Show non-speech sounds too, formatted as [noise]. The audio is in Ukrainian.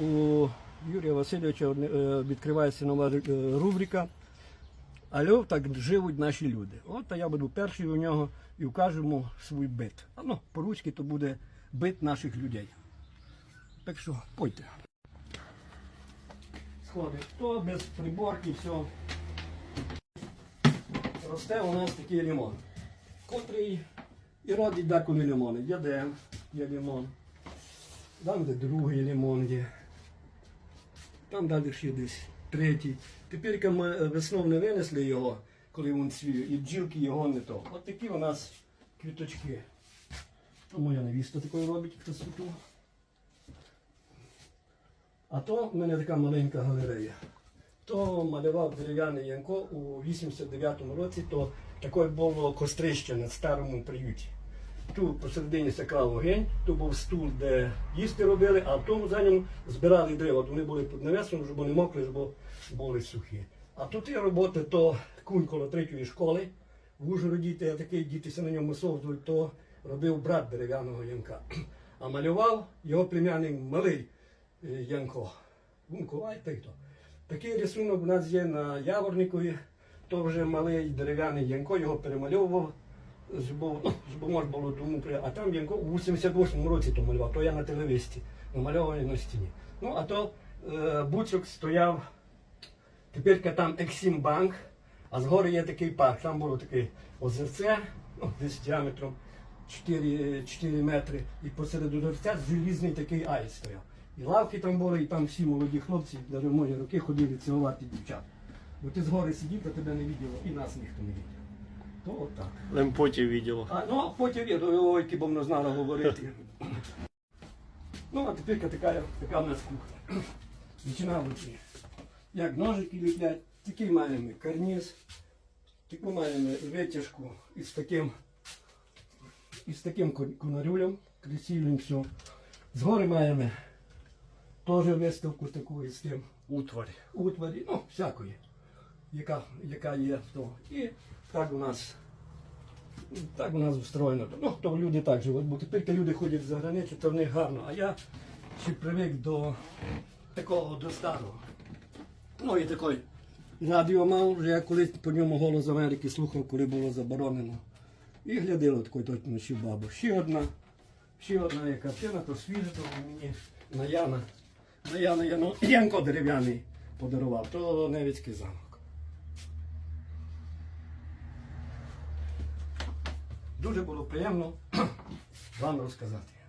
у Юрія Васильовича е, відкривається нова е, рубрика. Альо, так живуть наші люди. От а я буду перший у нього і вкажемо свій бит. А ну, по-руськи то буде бит наших людей. Так що, пойте. Сходить, то без приборки, все. Росте у нас такий лимон, котрий і родить деколи лимони. Є де є лимон. Там, де другий лимон є. Там далі ще десь третій. Тепер ми е, весною не винесли його, коли він цвів, і бджілки його не то. От такі у нас квіточки. То моя невіста такою робить красоту. А то в мене така маленька галерея. То малював дерев'яний Янко у 89-му році, то таке було кострище на старому приюті. Тут посередині сякрав вогонь, тут був стул, де їсти робили, а в тому за ньому збирали дерева. Вони були під навесом, щоб не мокли, щоб були сухі. А тут є роботи, то кунь коло третьої школи. В Ужгороді те такий дітися на ньому совдують, то робив брат дерев'яного Янка. А малював його племянник малий е, Янко. Гунко, та й то. Такий рисунок у нас є на Яворникові, то вже малий дерев'яний Янко його перемальовував. Ну, було тому. А там Янко у 88-му році то малював, то я на телевисті, намальований на стіні. Ну, а то е, Буцюк стояв, тепер там Ексім Банк, а згори є такий парк, там було таке озерце, ну, десь діаметром 4, 4 метри, і посеред озерця залізний такий айс стояв. І лавки там були, і там всі молоді хлопці, в мої роки ходили цілувати дівчат. Бо ти згори сидів, то тебе не виділо, і нас ніхто не То отак. Лемпоті. А, ну, а потім я думаю, ой, бо не знала говорити. Ну, а тепер така, така в нас кухня. Починав оці. Як ножики ліплять, такий маємо карніз, таку маємо витяжку із таким, із таким конарюлем, красивим все. Згори маємо теж виставку таку із тим Утварь. утварі, ну, всякої, яка, яка є то. І так у нас. Так у нас устроєно. Ну, то люди так живуть, бо тепер люди ходять за границю, то в них гарно. А я ще привик до такого до старого. Ну і такий радіо мав, вже я колись по ньому голос Америки слухав, коли було заборонено. І глядило такої точно ще бабу. Ще одна, ще одна є картина, то свіжа, то мені на Яна. На Яна Яно, Янко дерев'яний подарував, то Невицький замок. Дуже було приємно [clears throat] вам розказати.